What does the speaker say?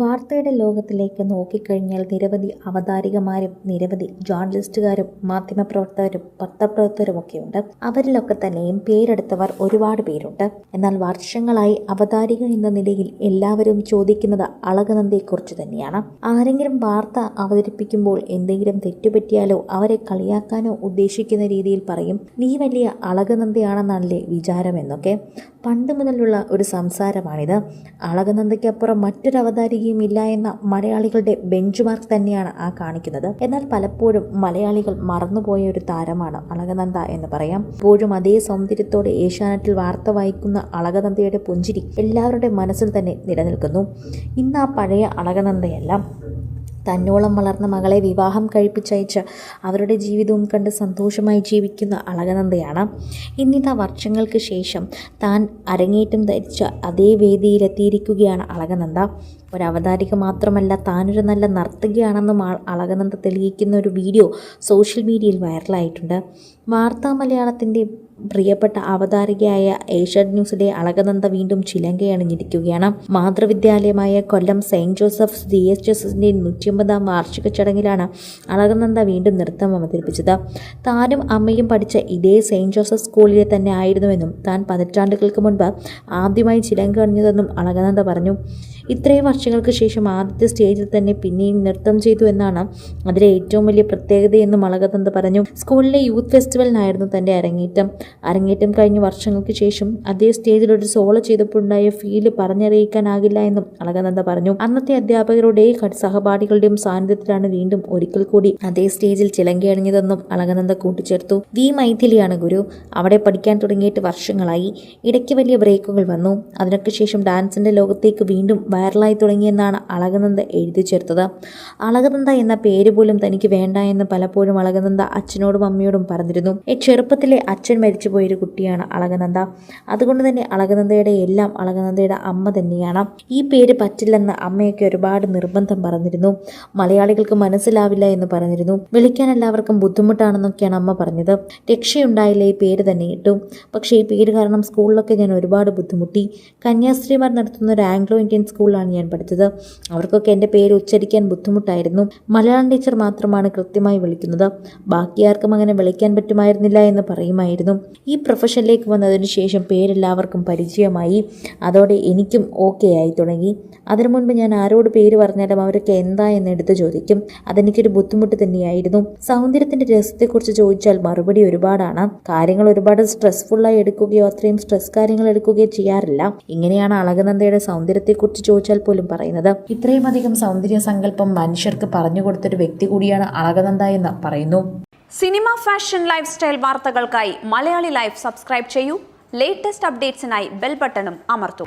വാർത്തയുടെ ലോകത്തിലേക്ക് നോക്കിക്കഴിഞ്ഞാൽ നിരവധി അവതാരികമാരും നിരവധി ജേർണലിസ്റ്റുകാരും മാധ്യമപ്രവർത്തകരും പത്രപ്രവർത്തകരുമൊക്കെയുണ്ട്. അവരിലൊക്കെ തന്നെയും പേരെടുത്തവർ ഒരുപാട് പേരുണ്ട്. എന്നാൽ വർഷങ്ങളായി അവതാരിക എന്ന നിലയിൽ എല്ലാവരും ചോദിക്കുന്നത് അളകനന്ദയെക്കുറിച്ച് തന്നെയാണ്. ആരെങ്കിലും വാർത്ത അവതരിപ്പിക്കുമ്പോൾ എന്തെങ്കിലും തെറ്റുപറ്റിയാലോ അവരെ കളിയാക്കാനോ ഉദ്ദേശിക്കുന്ന രീതിയിൽ പറയും നീ വലിയ അളകനന്ദയാണെന്നാണല്ലേ വിചാരമെന്നൊക്കെ പണ്ട് മുതലുള്ള ഒരു സംസാരമാണിത്. അളകനന്ദയ്ക്കപ്പുറം മറ്റൊരു അവതാരികയും ഇല്ല എന്ന മലയാളികളുടെ ബെഞ്ച് മാർക്ക് തന്നെയാണ് ആ കാണിക്കുന്നത്. എന്നാൽ പലപ്പോഴും മലയാളികൾ മറന്നുപോയ ഒരു താരമാണ് അളകനന്ദ എന്ന് പറയാം. ഇപ്പോഴും അതേ സൗന്ദര്യത്തോടെ ഏഷ്യാനെറ്റിൽ വാർത്ത വായിക്കുന്ന അളകനന്ദയുടെ പുഞ്ചിരി എല്ലാവരുടെ മനസ്സിൽ തന്നെ നിലനിൽക്കുന്നു. ഇന്ന് ആ പഴയ അളകനന്ദയല്ല. തന്നോളം വളർന്ന മകളെ വിവാഹം കഴിപ്പിച്ചയച്ച് അവരുടെ ജീവിതവും കണ്ട് സന്തോഷമായി ജീവിക്കുന്ന അളകനന്ദയാണ്. ഇന്നിതാ വർഷങ്ങൾക്ക് ശേഷം താൻ അരങ്ങേറ്റം ധരിച്ച അതേ വേദിയിലെത്തിയിരിക്കുകയാണ് അളകനന്ദ. ഒരു അവതാരിക മാത്രമല്ല താനൊരു നല്ല നർത്തകിയാണെന്നും അളകനന്ദ തെളിയിക്കുന്ന ഒരു വീഡിയോ സോഷ്യൽ മീഡിയയിൽ വൈറലായിട്ടുണ്ട്. വാർത്താ മലയാളത്തിന്റെ പ്രിയപ്പെട്ട അവതാരികയായ ഏഷ്യാഡ് ന്യൂസിലെ അളകനന്ദ വീണ്ടും ചിലങ്കയണിഞ്ഞിരിക്കുകയാണ്. മാതൃവിദ്യാലയമായ Kollam Saint Joseph's D S ജോസഫിന്റെ നൂറ്റിയമ്പതാം വാർഷിക ചടങ്ങിലാണ് അളകനന്ദ വീണ്ടും നൃത്തം അവതരിപ്പിച്ചത്. താനും അമ്മയും പഠിച്ച ഇതേ സെയിന്റ് ജോസഫ് സ്കൂളിലെ തന്നെ ആയിരുന്നുവെന്നും താൻ പതിറ്റാണ്ടുകൾക്ക് മുൻപ് ആദ്യമായി ചിലങ്ക അണിഞ്ഞതെന്നും അളകനന്ദ പറഞ്ഞു. ഇത്രയും വർഷങ്ങൾക്ക് ശേഷം ആദ്യത്തെ സ്റ്റേജിൽ തന്നെ പിന്നെയും നൃത്തം ചെയ്തു എന്നാണ് അതിലെ ഏറ്റവും വലിയ പ്രത്യേകതയെന്ന് മളകതന്ത് പറഞ്ഞു. സ്കൂളിലെ യൂത്ത് ഫെസ്റ്റിവലിനായിരുന്നു തന്റെ അരങ്ങേറ്റം. അരങ്ങേറ്റം കഴിഞ്ഞ വർഷങ്ങൾക്ക് ശേഷം അതേ സ്റ്റേജിൽ ഒരു സോളോ ചെയ്തപ്പോഴുണ്ടായ ഫീൽ പറഞ്ഞറിയിക്കാനാകില്ല എന്നും അളകനന്ദ പറഞ്ഞു. അന്നത്തെ അധ്യാപകരുടെയും സഹപാഠികളുടെയും സാന്നിധ്യത്തിലാണ് വീണ്ടും ഒരിക്കൽ കൂടി അതേ സ്റ്റേജിൽ ചിലങ്കയണിഞ്ഞതെന്നും അളകനന്ദ കൂട്ടിച്ചേർത്തു. വി മൈഥിലിയാണ് ഗുരു. അവിടെ പഠിക്കാൻ തുടങ്ങിയിട്ട് വർഷങ്ങളായി. ഇടയ്ക്ക് വലിയ ബ്രേക്കുകൾ വന്നു. അതിനൊക്കെ ശേഷം ഡാൻസിന്റെ ലോകത്തേക്ക് വീണ്ടും വൈറലായി തുടങ്ങിയെന്നാണ് അളകനന്ദ എഴുതി ചേർത്തത്. അളകനന്ദ എന്ന പേര് പോലും തനിക്ക് വേണ്ട എന്ന് പലപ്പോഴും അളകനന്ദ അച്ഛനോടും അമ്മയോടും പറഞ്ഞിരുന്നു. ചെറുപ്പത്തിലെ അച്ഛൻ മരിച്ചുപോയൊരു കുട്ടിയാണ് അളകനന്ദ. അതുകൊണ്ട് തന്നെ അളകനന്ദയുടെ എല്ലാം അളകനന്ദയുടെ അമ്മ തന്നെയാണ്. ഈ പേര് പറ്റില്ലെന്ന് അമ്മയൊക്കെ ഒരുപാട് നിർബന്ധം പറഞ്ഞിരുന്നു. മലയാളികൾക്ക് മനസ്സിലാവില്ല എന്ന് പറഞ്ഞിരുന്നു. വിളിക്കാൻ എല്ലാവർക്കും ബുദ്ധിമുട്ടാണെന്നൊക്കെയാണ് അമ്മ പറഞ്ഞത്. രക്ഷയുണ്ടായില്ല ഈ പേര് തന്നെ ഇട്ടു. പക്ഷേ ഈ പേര് കാരണം സ്കൂളിലൊക്കെ ഞാൻ ഒരുപാട് ബുദ്ധിമുട്ടി. കന്യാസ്ത്രീമാർ നടത്തുന്ന ഒരു ആംഗ്ലോ ഇന്ത്യൻ സ്കൂളിലാണ് ഞാൻ പഠിച്ചത്. അവർക്കൊക്കെ എന്റെ പേര് ഉച്ചരിക്കാൻ ബുദ്ധിമുട്ടായിരുന്നു. മലയാളം ടീച്ചർ മാത്രമാണ് കൃത്യമായി വിളിക്കുന്നത്. ബാക്കി ആർക്കും അങ്ങനെ വിളിക്കാൻ പറ്റുമായിരുന്നില്ല എന്ന് പറയുമായിരുന്നു. ഈ പ്രൊഫഷനിലേക്ക് വന്നതിന് ശേഷം പേരെല്ലാവർക്കും പരിചയമായി. അതോടെ എനിക്കും ഓക്കെ ആയി തുടങ്ങി. അതിനു മുൻപ് ഞാൻ ആരോട് പേര് പറഞ്ഞാലും അവരൊക്കെ എന്താ എന്ന് ചോദിക്കും. അതെനിക്കൊരു ബുദ്ധിമുട്ട് തന്നെയായിരുന്നു. സൗന്ദര്യത്തിന്റെ രസത്തെക്കുറിച്ച് ചോദിച്ചാൽ മറുപടി ഒരുപാടാണ്. കാര്യങ്ങൾ ഒരുപാട് സ്ട്രെസ്ഫുള്ളായി എടുക്കുകയോ അത്രയും സ്ട്രെസ് കാര്യങ്ങൾ എടുക്കുകയോ ചെയ്യാറില്ല. ഇങ്ങനെയാണ് അളകനന്ദയുടെ സൗന്ദര്യത്തെക്കുറിച്ച് ചോദിച്ചാൽ പോലും പറയുന്നത്. ഇത്രയും അധികം സൗന്ദര്യ സങ്കല്പം മനുഷ്യർക്ക് പറഞ്ഞു കൊടുത്തൊരു വ്യക്തി കൂടിയാണ് അളകനന്ദ എന്ന് പറയുന്നു. സിനിമ ഫാഷൻ ലൈഫ് സ്റ്റൈൽ വാർത്തകൾക്കായി മലയാളി ലൈഫ് സബ്സ്ക്രൈബ് ചെയ്യൂ. ലേറ്റസ്റ്റ് അപ്ഡേറ്റ്സിനായി ബെൽ ബട്ടണും അമർത്തൂ.